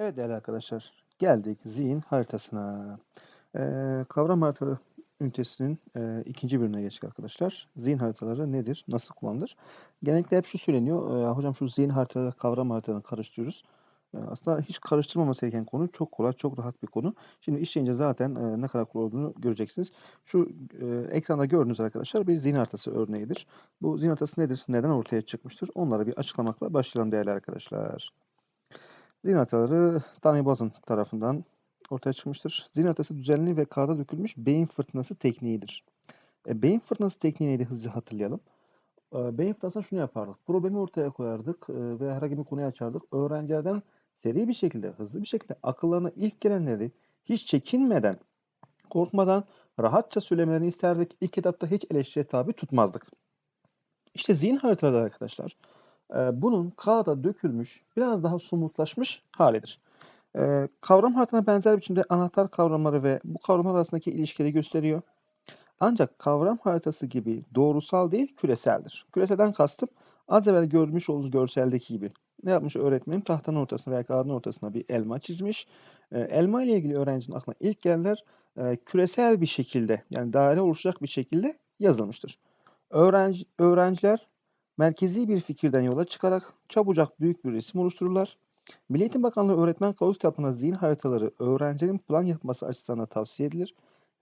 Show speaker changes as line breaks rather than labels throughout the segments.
Evet değerli arkadaşlar, geldik zihin haritasına. Eee, kavram haritaları ünitesinin eee, ikinci bölümüne geçtik arkadaşlar. Zihin haritaları nedir, nasıl kullanılır? Genellikle hep şu söyleniyor, eee, hocam şu zihin haritaları kavram haritalarını karıştırıyoruz. Eee, aslında hiç karıştırmaması gereken konu çok kolay, çok rahat bir konu. Şimdi işleyince zaten eee, ne kadar kolay olduğunu göreceksiniz. Şu eee, ekranda gördüğünüz arkadaşlar bir zihin haritası örneğidir. Bu zihin haritası nedir, neden ortaya çıkmıştır? Onları bir açıklamakla başlayalım değerli arkadaşlar. Zihin haritaları Danny Bozen tarafından ortaya çıkmıştır. Zihin haritası düzenli ve kağıda dökülmüş beyin fırtınası tekniğidir. E, beyin fırtınası tekniği neydi hızlıca hatırlayalım. E, beyin fırtınasında şunu yapardık. Problemi ortaya koyardık e, ve herhangi bir konuyu açardık. Öğrencilerden seri bir şekilde, hızlı bir şekilde akıllarına ilk gelenleri hiç çekinmeden, korkmadan rahatça söylemelerini isterdik. İlk etapta hiç eleştiriye tabi tutmazdık. İşte zihin haritaları arkadaşlar e, bunun kağıda dökülmüş, biraz daha somutlaşmış halidir. E, kavram haritasına benzer biçimde anahtar kavramları ve bu kavramlar arasındaki ilişkileri gösteriyor. Ancak kavram haritası gibi doğrusal değil, küreseldir. Küreselden kastım az evvel görmüş olduğunuz görseldeki gibi. Ne yapmış öğretmenim? Tahtanın ortasına veya kağıdın ortasına bir elma çizmiş. E, elma ile ilgili öğrencinin aklına ilk gelenler e, küresel bir şekilde yani daire oluşacak bir şekilde yazılmıştır. Öğrenci, öğrenciler merkezi bir fikirden yola çıkarak çabucak büyük bir resim oluştururlar. Milli Eğitim Bakanlığı öğretmen kılavuz kitabına zihin haritaları öğrencilerin plan yapması açısından tavsiye edilir.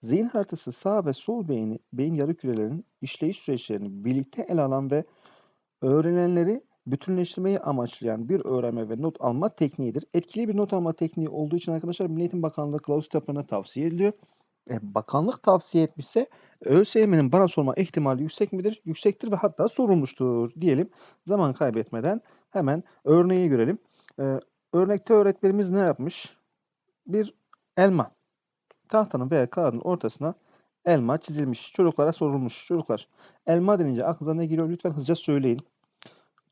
Zihin haritası sağ ve sol beyni, beyin yarı kürelerinin işleyiş süreçlerini birlikte ele alan ve öğrenilenleri bütünleştirmeyi amaçlayan bir öğrenme ve not alma tekniğidir. Etkili bir not alma tekniği olduğu için arkadaşlar Milli Eğitim Bakanlığı kılavuz kitaplarına tavsiye ediliyor. E, bakanlık tavsiye etmişse ÖSYM'nin bana sorma ihtimali yüksek midir? Yüksektir ve hatta sorulmuştur diyelim. Zaman kaybetmeden hemen örneği görelim. Ee, örnekte öğretmenimiz ne yapmış? Bir elma. Tahtanın veya kağıdın ortasına elma çizilmiş. Çocuklara sorulmuş. Çocuklar elma denince aklınıza ne geliyor? Lütfen hızlıca söyleyin.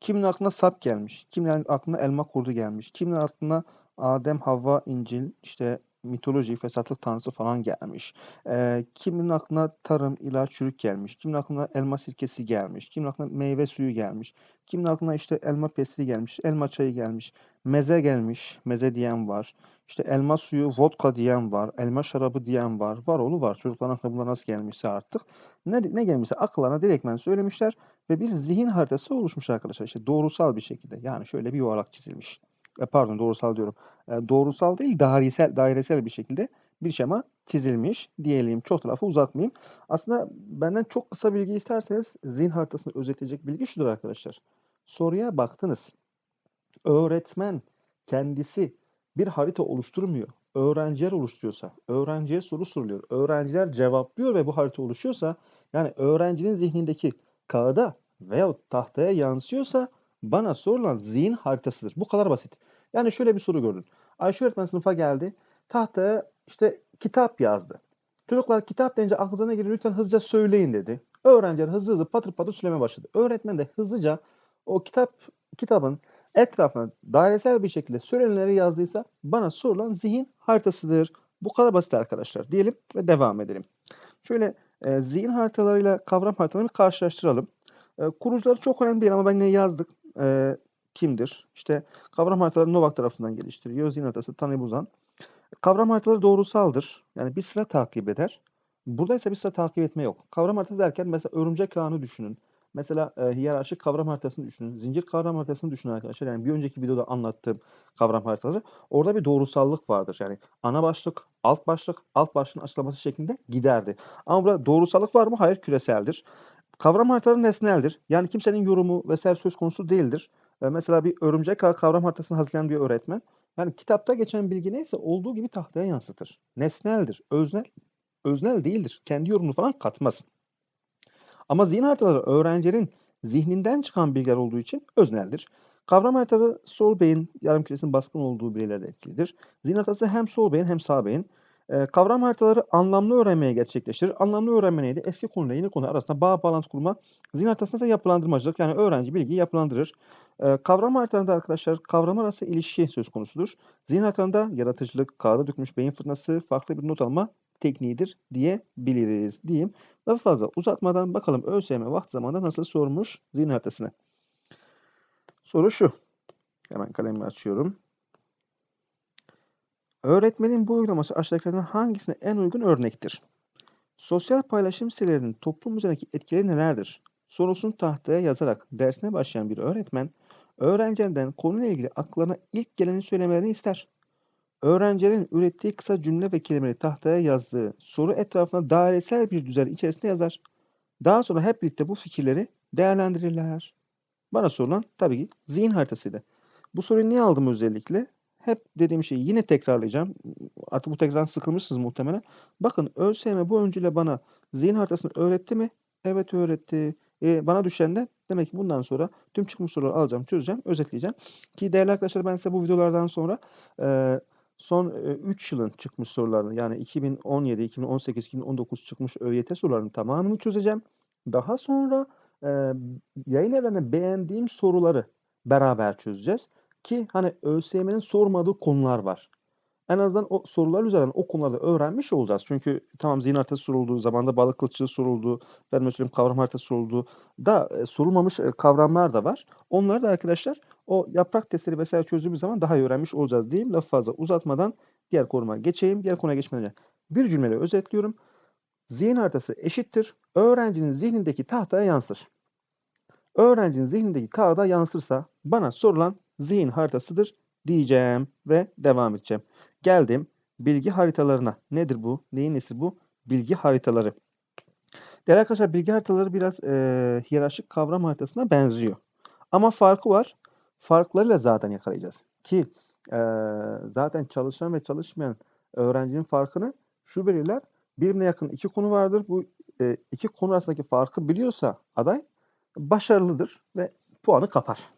Kimin aklına sap gelmiş? Kimin aklına elma kurdu gelmiş? Kimin aklına Adem, Havva, İncil, işte mitoloji, fesatlık tanrısı falan gelmiş. Ee, kimin aklına tarım, ilaç, çürük gelmiş. Kimin aklına elma sirkesi gelmiş. Kimin aklına meyve suyu gelmiş. Kimin aklına işte elma pesli gelmiş. Elma çayı gelmiş. Meze gelmiş. Meze diyen var. İşte elma suyu, vodka diyen var. Elma şarabı diyen var. Var oğlu var. Çocukların aklına bunlar nasıl gelmişse artık. Ne, ne gelmişse akıllarına direktmen söylemişler. Ve bir zihin haritası oluşmuş arkadaşlar. İşte doğrusal bir şekilde. Yani şöyle bir yuvarlak çizilmiş. E, pardon doğrusal diyorum. E, doğrusal değil dairesel, dairesel bir şekilde bir şema çizilmiş diyelim. Çok da lafı uzatmayayım. Aslında benden çok kısa bilgi isterseniz zihin haritasını özetleyecek bilgi şudur arkadaşlar. Soruya baktınız. Öğretmen kendisi bir harita oluşturmuyor. Öğrenciler oluşturuyorsa, öğrenciye soru soruluyor. Öğrenciler cevaplıyor ve bu harita oluşuyorsa, yani öğrencinin zihnindeki kağıda veyahut tahtaya yansıyorsa bana sorulan zihin haritasıdır. Bu kadar basit. Yani şöyle bir soru gördün. Ayşe öğretmen sınıfa geldi. Tahtaya işte kitap yazdı. Çocuklar kitap deyince aklınıza ne geliyor lütfen hızlıca söyleyin dedi. Öğrenciler hızlı hızlı patır patır söylemeye başladı. Öğretmen de hızlıca o kitap kitabın etrafına dairesel bir şekilde söylenenleri yazdıysa bana sorulan zihin haritasıdır. Bu kadar basit arkadaşlar diyelim ve devam edelim. Şöyle e, zihin haritalarıyla kavram haritalarını karşılaştıralım. E, kurucuları çok önemli değil ama ben ne yazdık? E, kimdir? İşte kavram haritaları Novak tarafından geliştiriyor. Zihin haritası Tanrı Buzan. Kavram haritaları doğrusaldır. Yani bir sıra takip eder. Burada ise bir sıra takip etme yok. Kavram haritası derken mesela örümcek ağını düşünün. Mesela e, hiyerarşik kavram haritasını düşünün. Zincir kavram haritasını düşünün arkadaşlar. Yani bir önceki videoda anlattığım kavram haritaları. Orada bir doğrusallık vardır. Yani ana başlık, alt başlık, alt başlığın açıklaması şeklinde giderdi. Ama burada doğrusallık var mı? Hayır küreseldir. Kavram haritaları nesneldir. Yani kimsenin yorumu vesaire söz konusu değildir. E, mesela bir örümcek kavram haritasını hazırlayan bir öğretmen yani kitapta geçen bilgi neyse olduğu gibi tahtaya yansıtır. Nesneldir, öznel, öznel değildir. Kendi yorumunu falan katmaz. Ama zihin haritaları öğrencilerin zihninden çıkan bilgiler olduğu için özneldir. Kavram haritaları sol beyin yarım küresinin baskın olduğu bireylerde etkilidir. Zihin haritası hem sol beyin hem sağ beyin. Kavram haritaları anlamlı öğrenmeye gerçekleştirir. Anlamlı öğrenme neydi? Eski konuyla yeni konu arasında bağ bağlantı kurma. Zihin haritasında ise yapılandırmacılık yani öğrenci bilgiyi yapılandırır. Kavram haritalarında arkadaşlar kavram arası ilişki söz konusudur. Zihin haritalarında yaratıcılık, kağıda dökmüş beyin fırtınası farklı bir not alma tekniğidir diyebiliriz diyeyim. Daha fazla uzatmadan bakalım ÖSYM vakti zamanında nasıl sormuş zihin haritasını. Soru şu. Hemen kalemimi açıyorum. Öğretmenin bu uygulaması aşağıdakilerden hangisine en uygun örnektir? Sosyal paylaşım sitelerinin toplum üzerindeki etkileri nelerdir? Sorusunu tahtaya yazarak dersine başlayan bir öğretmen, öğrencilerinden konuyla ilgili aklına ilk geleni söylemelerini ister. Öğrencilerin ürettiği kısa cümle ve kelimeleri tahtaya yazdığı soru etrafına dairesel bir düzen içerisinde yazar. Daha sonra hep birlikte bu fikirleri değerlendirirler. Bana sorulan tabii ki zihin haritasıydı. Bu soruyu niye aldım özellikle? Hep dediğim şeyi yine tekrarlayacağım. Artık bu tekrardan sıkılmışsınız muhtemelen. Bakın ÖSYM bu öncüyle bana zihin haritasını öğretti mi? Evet öğretti. E, bana düşen de demek ki bundan sonra tüm çıkmış soruları alacağım, çözeceğim, özetleyeceğim. Ki değerli arkadaşlar ben size bu videolardan sonra e, son 3 yılın çıkmış sorularını yani 2017, 2018, 2019 çıkmış ÖYT sorularının tamamını çözeceğim. Daha sonra e, yayın evreninde beğendiğim soruları beraber çözeceğiz. Ki hani ÖSYM'nin sormadığı konular var. En azından o sorular üzerinden o konularda öğrenmiş olacağız. Çünkü tamam zihin haritası sorulduğu, zamanda balık kılçığı soruldu, ben söyleyeyim kavram haritası soruldu da e, sorulmamış e, kavramlar da var. Onları da arkadaşlar o yaprak testleri vesaire çözdüğümüz zaman daha iyi öğrenmiş olacağız diyeyim. Lafı fazla uzatmadan diğer konuma geçeyim. Diğer konuya geçmeden önce bir cümleyle özetliyorum. Zihin haritası eşittir. Öğrencinin zihnindeki tahtaya yansır. Öğrencinin zihnindeki kağıda yansırsa bana sorulan zihin haritasıdır diyeceğim ve devam edeceğim. Geldim bilgi haritalarına. Nedir bu? Neyin nesi bu? Bilgi haritaları. Değerli arkadaşlar bilgi haritaları biraz e, hiyerarşik kavram haritasına benziyor. Ama farkı var. Farklarıyla zaten yakalayacağız. Ki e, zaten çalışan ve çalışmayan öğrencinin farkını şu belirler. Birbirine yakın iki konu vardır. Bu e, iki konu arasındaki farkı biliyorsa aday başarılıdır ve puanı kapar.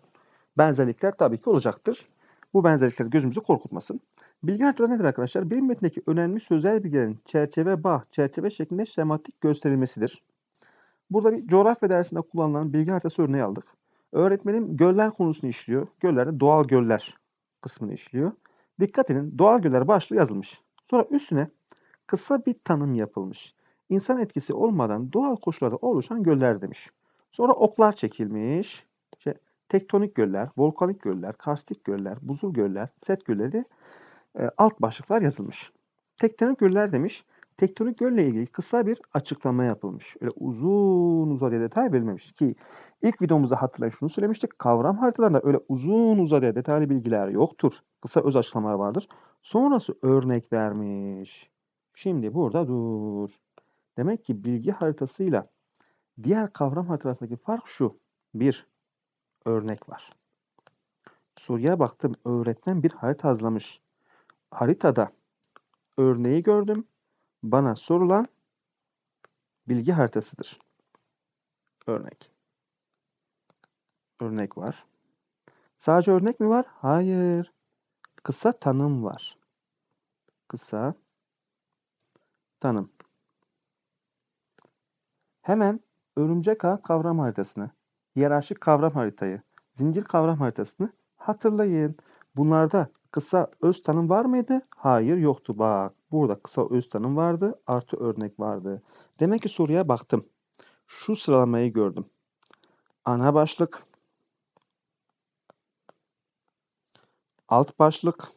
Benzerlikler tabii ki olacaktır. Bu benzerlikler gözümüzü korkutmasın. Bilgi haritaları nedir arkadaşlar? Bilim metnindeki önemli sözel bilgilerin çerçeve, bağ, çerçeve şeklinde şematik gösterilmesidir. Burada bir coğrafya dersinde kullanılan bilgi haritası örneği aldık. Öğretmenim göller konusunu işliyor. Göllerde doğal göller kısmını işliyor. Dikkat edin doğal göller başlığı yazılmış. Sonra üstüne kısa bir tanım yapılmış. İnsan etkisi olmadan doğal koşullarda oluşan göller demiş. Sonra oklar çekilmiş. Tektonik göller, volkanik göller, karstik göller, buzul göller, set gölleri e, alt başlıklar yazılmış. Tektonik göller demiş. Tektonik gölle ilgili kısa bir açıklama yapılmış. Öyle uzun uzadıya detay verilmemiş ki ilk videomuzda hatırlayın şunu söylemiştik. Kavram haritalarında öyle uzun uzadıya detaylı bilgiler yoktur. Kısa öz açıklamalar vardır. Sonrası örnek vermiş. Şimdi burada dur. Demek ki bilgi haritasıyla diğer kavram haritasındaki fark şu. Bir, örnek var. Soruya baktım. Öğretmen bir harita hazırlamış. Haritada örneği gördüm. Bana sorulan bilgi haritasıdır. Örnek. Örnek var. Sadece örnek mi var? Hayır. Kısa tanım var. Kısa tanım. Hemen örümcek ağ kavram haritasını, hiyerarşik kavram haritayı, zincir kavram haritasını hatırlayın. Bunlarda kısa öz tanım var mıydı? Hayır yoktu. Bak burada kısa öz tanım vardı. Artı örnek vardı. Demek ki soruya baktım. Şu sıralamayı gördüm. Ana başlık. Alt başlık.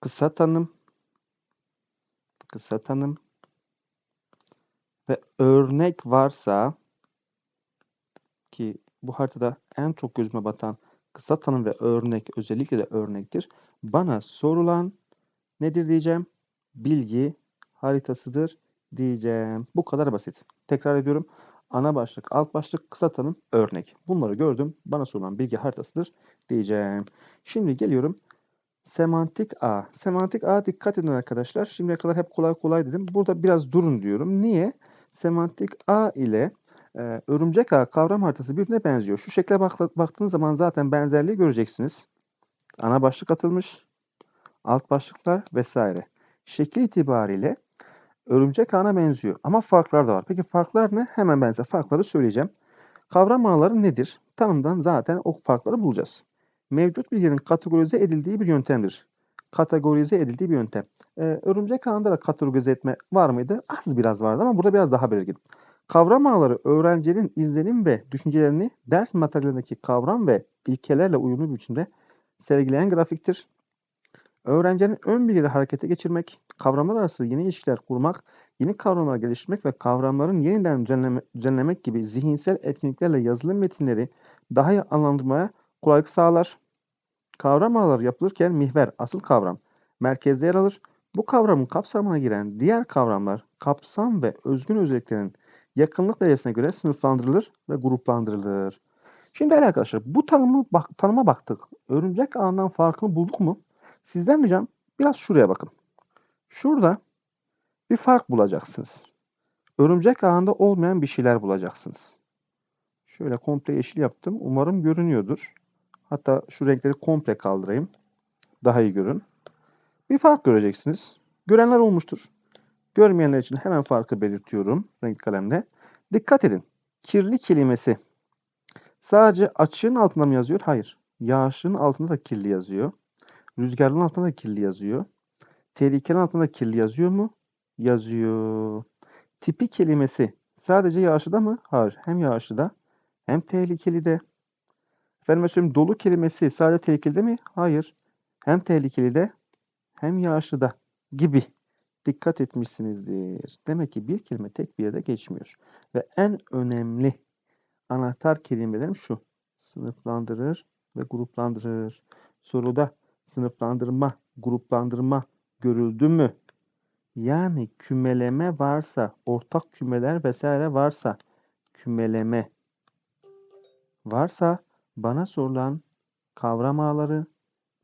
Kısa tanım. Kısa tanım. Ve örnek varsa ki bu haritada en çok gözüme batan kısa tanım ve örnek özellikle de örnektir. Bana sorulan nedir diyeceğim? Bilgi haritasıdır diyeceğim. Bu kadar basit. Tekrar ediyorum. Ana başlık, alt başlık, kısa tanım, örnek. Bunları gördüm. Bana sorulan bilgi haritasıdır diyeceğim. Şimdi geliyorum semantik ağ. Semantik ağ dikkat edin arkadaşlar. Şimdiye kadar hep kolay kolay dedim. Burada biraz durun diyorum. Niye? Semantik ağ ile e, örümcek ağ kavram haritası birbirine benziyor. Şu şekle bak baktığınız zaman zaten benzerliği göreceksiniz. Ana başlık atılmış, alt başlıklar vesaire. Şekil itibariyle örümcek ağına benziyor ama farklar da var. Peki farklar ne? Hemen ben size farkları söyleyeceğim. Kavram ağları nedir? Tanımdan zaten o farkları bulacağız. Mevcut bilgilerin kategorize edildiği bir yöntemdir. Kategorize edildiği bir yöntem. Ee, örümcek ağında da kategorize etme var mıydı? Az biraz vardı ama burada biraz daha belirgin. Kavram ağları öğrencinin izlenim ve düşüncelerini ders materyalindeki kavram ve ilkelerle uyumlu bir biçimde sergileyen grafiktir. Öğrencinin ön bilgileri harekete geçirmek, kavramlar arası yeni ilişkiler kurmak, yeni kavramlar geliştirmek ve kavramların yeniden düzenleme, düzenlemek gibi zihinsel etkinliklerle yazılı metinleri daha iyi anlandırmaya kolaylık sağlar. Kavram ağları yapılırken mihver, asıl kavram, merkezde yer alır. Bu kavramın kapsamına giren diğer kavramlar kapsam ve özgün özelliklerinin yakınlık derecesine göre sınıflandırılır ve gruplandırılır. Şimdi arkadaşlar bu tanımı bak, tanıma baktık. Örümcek ağından farkını bulduk mu? Sizden ricam biraz şuraya bakın. Şurada bir fark bulacaksınız. Örümcek ağında olmayan bir şeyler bulacaksınız. Şöyle komple yeşil yaptım. Umarım görünüyordur. Hatta şu renkleri komple kaldırayım. Daha iyi görün. Bir fark göreceksiniz. Görenler olmuştur. Görmeyenler için hemen farkı belirtiyorum renk kalemle. Dikkat edin. Kirli kelimesi sadece açığın altında mı yazıyor? Hayır. Yağışın altında da kirli yazıyor. Rüzgarın altında da kirli yazıyor. Tehlikenin altında da kirli yazıyor mu? Yazıyor. Tipi kelimesi sadece yağışlı da mı? Hayır. Hem yağışlı da hem tehlikeli de. Efendim söyleyeyim dolu kelimesi sadece tehlikeli mi? Hayır. Hem tehlikeli de hem yağışlı da gibi dikkat etmişsinizdir. Demek ki bir kelime tek bir yerde geçmiyor. Ve en önemli anahtar kelimelerim şu. Sınıflandırır ve gruplandırır. Soruda sınıflandırma, gruplandırma görüldü mü? Yani kümeleme varsa, ortak kümeler vesaire varsa, kümeleme varsa bana sorulan kavram ağları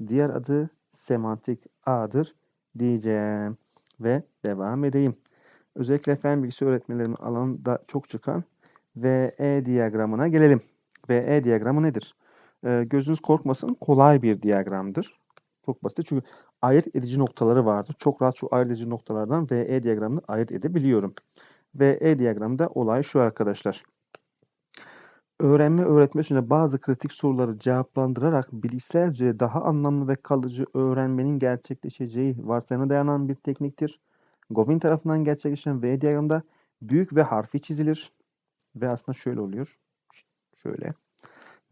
diğer adı semantik ağdır diyeceğim ve devam edeyim. Özellikle fen bilgisi öğretmenlerimin alanında çok çıkan VE diyagramına gelelim. VE diyagramı nedir? Ee, gözünüz korkmasın kolay bir diyagramdır. Çok basit çünkü ayırt edici noktaları vardır. Çok rahat şu ayırt edici noktalardan VE diyagramını ayırt edebiliyorum. VE diyagramda olay şu arkadaşlar. Öğrenme öğretme sürecinde bazı kritik soruları cevaplandırarak bilişsel daha anlamlı ve kalıcı öğrenmenin gerçekleşeceği varsayımına dayanan bir tekniktir. Govin tarafından gerçekleşen V diyagramda büyük ve harfi çizilir. Ve aslında şöyle oluyor. Şöyle.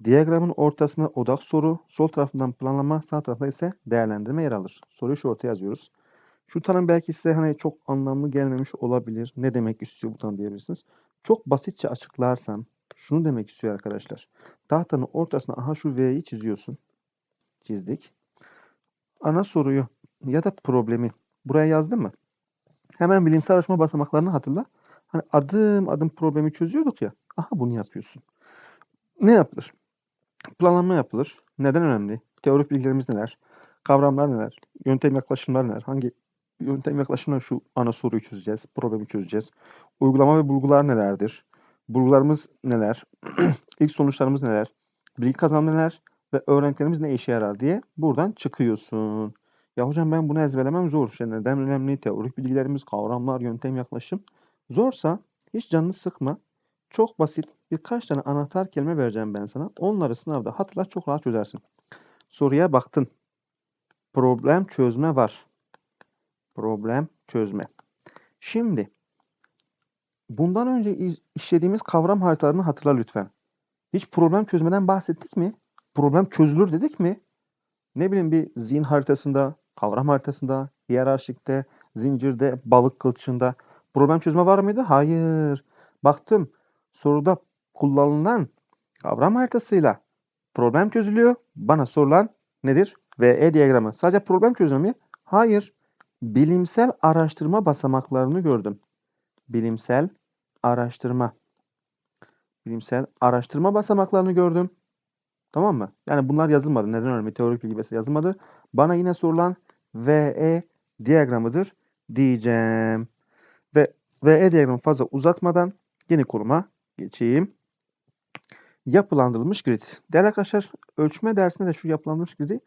Diyagramın ortasında odak soru, sol tarafından planlama, sağ tarafta ise değerlendirme yer alır. Soruyu şu ortaya yazıyoruz. Şu tanım belki size hani çok anlamlı gelmemiş olabilir. Ne demek istiyor bu tanım diyebilirsiniz. Çok basitçe açıklarsam şunu demek istiyor arkadaşlar. Tahtanın ortasına aha şu V'yi çiziyorsun. Çizdik. Ana soruyu ya da problemi buraya yazdın mı? Hemen bilimsel araştırma basamaklarını hatırla. Hani adım adım problemi çözüyorduk ya. Aha bunu yapıyorsun. Ne yapılır? Planlama yapılır. Neden önemli? Teorik bilgilerimiz neler? Kavramlar neler? Yöntem yaklaşımlar neler? Hangi yöntem yaklaşımla şu ana soruyu çözeceğiz, problemi çözeceğiz? Uygulama ve bulgular nelerdir? Bulgularımız neler? İlk sonuçlarımız neler? Bilgi kazanımı neler? Ve öğrendiklerimiz ne işe yarar diye buradan çıkıyorsun. Ya hocam ben bunu ezberlemem zor. İşte neden önemli? Teorik bilgilerimiz, kavramlar, yöntem, yaklaşım. Zorsa hiç canını sıkma. Çok basit birkaç tane anahtar kelime vereceğim ben sana. Onları sınavda hatırla çok rahat çözersin. Soruya baktın. Problem çözme var. Problem çözme. Şimdi bundan önce işlediğimiz kavram haritalarını hatırla lütfen. Hiç problem çözmeden bahsettik mi? Problem çözülür dedik mi? Ne bileyim bir zihin haritasında, kavram haritasında, hiyerarşikte, zincirde, balık kılçığında problem çözme var mıydı? Hayır. Baktım soruda kullanılan kavram haritasıyla problem çözülüyor. Bana sorulan nedir? VE diyagramı. Sadece problem çözümü mü? Hayır. Bilimsel araştırma basamaklarını gördüm. Bilimsel araştırma. Bilimsel araştırma basamaklarını gördüm. Tamam mı? Yani bunlar yazılmadı. Neden önemli? Teorik bilgi yazılmadı. Bana yine sorulan VE diyagramıdır diyeceğim. Ve VE diyagramı fazla uzatmadan yeni kuruma geçeyim. Yapılandırılmış grid. Değerli arkadaşlar ölçme dersinde de şu yapılandırılmış gridi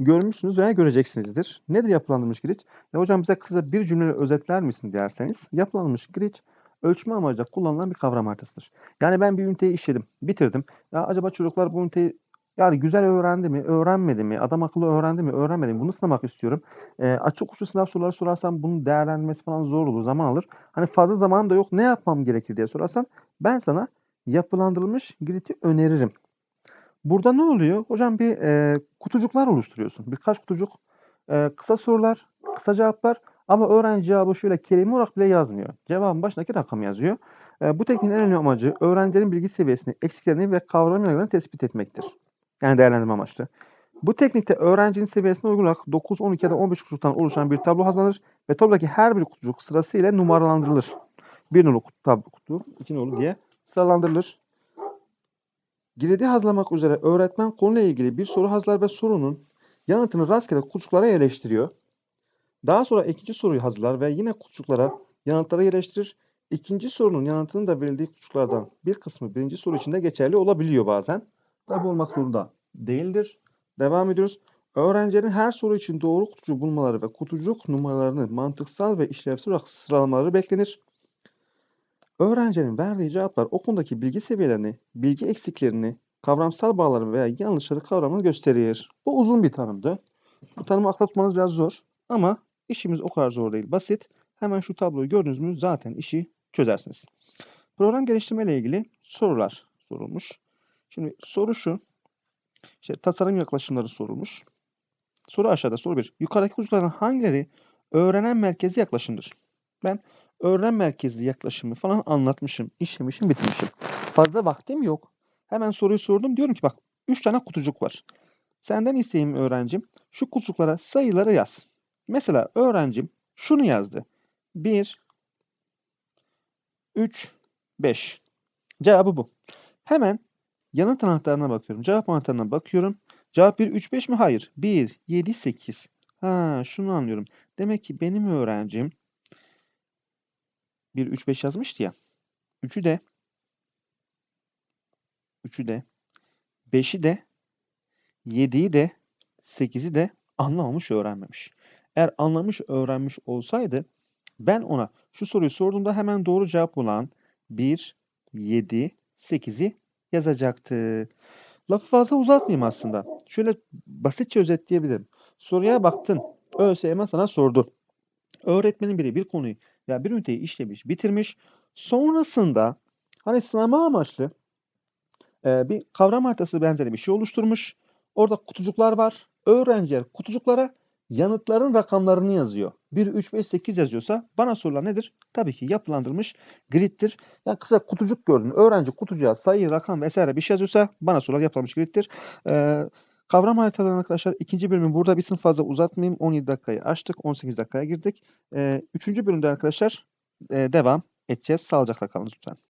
görmüşsünüz veya göreceksinizdir. Nedir yapılandırılmış grid? Ya hocam bize kısaca bir cümleyle özetler misin derseniz yapılandırılmış grid ölçme amacıyla kullanılan bir kavram haritasıdır. Yani ben bir üniteyi işledim, bitirdim. Ya acaba çocuklar bu üniteyi Yani güzel öğrendi mi, öğrenmedi mi, adam akıllı öğrendi mi, öğrenmedi mi bunu sınamak istiyorum. Eee, açık uçlu sınav soruları sorarsam bunun değerlendirmesi falan zor olur, zaman alır. Hani fazla zamanım da yok, ne yapmam gerekir diye sorarsan ben sana yapılandırılmış grid'i öneririm. Burada ne oluyor? Hocam bir eee, kutucuklar oluşturuyorsun. Birkaç kutucuk, eee, kısa sorular, kısa cevaplar ama öğrenci cevabı şöyle kelime olarak bile yazmıyor. Cevabın başındaki rakam yazıyor. Eee, bu tekniğin en önemli amacı öğrencilerin bilgi seviyesini, eksiklerini ve kavram yargılarını tespit etmektir. Yani değerlendirme amaçlı. Bu teknikte öğrencinin seviyesine uygun olarak 9, 12 ya da 15 kutucuktan oluşan bir tablo hazırlanır ve tablodaki her bir kutucuk sırasıyla numaralandırılır. Bir nolu kutu, tab- kutu, iki nolu diye sıralandırılır. Giredi hazırlamak üzere öğretmen konuyla ilgili bir soru hazırlar ve sorunun yanıtını rastgele kutucuklara yerleştiriyor. Daha sonra ikinci soruyu hazırlar ve yine kutucuklara yanıtları yerleştirir. İkinci sorunun yanıtının da verildiği kutucuklardan bir kısmı birinci soru içinde geçerli olabiliyor bazen. Tabi olmak zorunda değildir. Devam ediyoruz. Öğrencilerin her soru için doğru kutucuğu bulmaları ve kutucuk numaralarını mantıksal ve işlevsel olarak sıralamaları beklenir. Öğrencinin verdiği cevaplar o konudaki bilgi seviyelerini, bilgi eksiklerini, kavramsal bağları veya yanlışları kavramını gösterir. Bu uzun bir tanımdı. Bu tanımı akla tutmanız biraz zor ama işimiz o kadar zor değil. Basit. Hemen şu tabloyu gördünüz mü zaten işi çözersiniz. Program geliştirme ile ilgili sorular sorulmuş. Şimdi soru şu. İşte tasarım yaklaşımları sorulmuş. Soru aşağıda soru 1. Yukarıdaki kutucuklardan hangileri öğrenen merkezi yaklaşımdır? Ben öğrenen merkezli yaklaşımı falan anlatmışım, işlemişim, bitirmişim. Fazla vaktim yok. Hemen soruyu sordum. Diyorum ki bak 3 tane kutucuk var. Senden isteğim öğrencim şu kutucuklara sayıları yaz. Mesela öğrencim şunu yazdı. 1, 3, 5. Cevabı bu. Hemen yanıt anahtarına bakıyorum. Cevap anahtarına bakıyorum. Cevap 1, 3, 5 mi? Hayır. 1, 7, 8. Ha, şunu anlıyorum. Demek ki benim öğrencim 1, 3, 5 yazmıştı ya. 3'ü de 3'ü de 5'i de 7'yi de 8'i de anlamamış, öğrenmemiş. Eğer anlamış, öğrenmiş olsaydı ben ona şu soruyu sorduğumda hemen doğru cevap olan 1, 7, 8'i yazacaktı. Lafı fazla uzatmayayım aslında. Şöyle basitçe özetleyebilirim. Soruya baktın. ÖSYM sana sordu. Öğretmenin biri bir konuyu ya bir üniteyi işlemiş, bitirmiş. Sonrasında hani sınama amaçlı e, bir kavram haritası benzeri bir şey oluşturmuş. Orada kutucuklar var. Öğrenciler kutucuklara yanıtların rakamlarını yazıyor. 1, 3, 5, 8 yazıyorsa bana sorulan nedir? Tabii ki yapılandırılmış griddir. Yani kısa kutucuk gördün. Öğrenci kutucuğa sayı, rakam vesaire bir şey yazıyorsa bana sorulan yapılandırılmış griddir. Ee, kavram haritalarını arkadaşlar ikinci bölümü burada bir sınıf fazla uzatmayayım. 17 dakikayı açtık. 18 dakikaya girdik. Ee, üçüncü bölümde arkadaşlar e, devam edeceğiz. Sağlıcakla kalın lütfen.